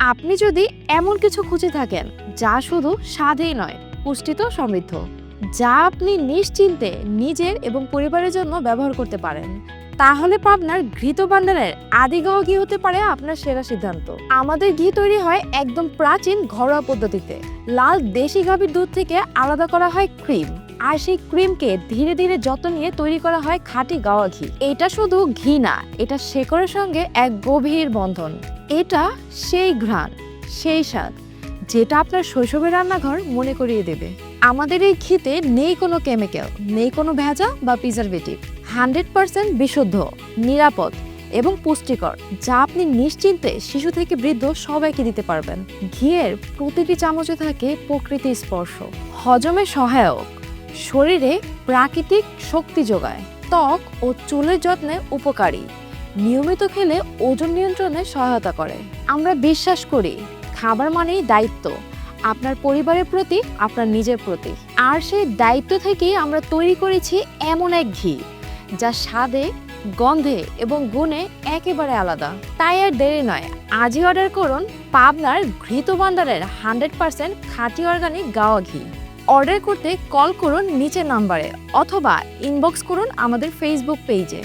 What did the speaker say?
আপনি যদি এমন কিছু খুঁজে থাকেন, যা শুধু স্বাদেই নয়, পুষ্টিতেও সমৃদ্ধ, যা আপনি নিশ্চিন্তে নিজের এবং পরিবারের জন্য ব্যবহার করতে পারেন, তাহলে পাবনার ঘৃত ভান্ডারের আদি গাওয়া ঘি হতে পারে আপনার সেরা সিদ্ধান্ত। আমাদের ঘি তৈরি হয় একদম প্রাচীন ঘরোয়া পদ্ধতিতে। লাল দেশি গাভীর দুধ থেকে আলাদা করা হয় ক্রিম। আর সেই ক্রিমকে ধীরে ধীরে যত্ন নিয়ে তৈরি করা হয় খাঁটি গাওয়া ঘি। এটা শুধু ঘি না, এটা শেকড়ের সঙ্গে এক গভীর বন্ধন। এটা সেই ঘ্রাণ, সেই স্বাদ, যেটা আপনার শৈশবের রান্নাঘর মনে করিয়ে দেবে। আমাদের এই ঘিতে নেই কোনো কেমিক্যাল, নেই কোনো ভেজা বা প্রিজারভেটিভ। হান্ড্রেড পার্সেন্ট বিশুদ্ধ, নিরাপদ এবং পুষ্টিকর, যা আপনি নিশ্চিন্তে শিশু থেকে বৃদ্ধ সবাইকে দিতে পারবেন। ঘিয়ের প্রতিটি চামচে থাকে প্রকৃতির স্পর্শ। হজমে সহায়ক। শরীরে প্রাকৃতিক শক্তি যোগায়, ত্বক ও চুলের যত্নে উপকারী। নিয়মিত খেলে ওজন নিয়ন্ত্রণে সহায়তা করে। আমরা বিশ্বাস করি, খাবার মানেই দায়িত্ব। আপনার পরিবারের প্রতি, আপনার নিজের প্রতি। আর সেই দায়িত্ব থেকেই আমরা তৈরি করেছি এমন এক ঘি, যা স্বাদে, গন্ধে এবং গুণে একেবারে আলাদা। তাই আর দেরি নয়, আজই অর্ডার করুন পাবনার ঘৃত ভান্ডারের হান্ড্রেড পার্সেন্ট খাঁটি অর্গানিক গাওয়া ঘি। অর্ডার করতে কল করুন নিচের নাম্বারে অথবা ইনবক্স করুন আমাদের ফেসবুক পেজে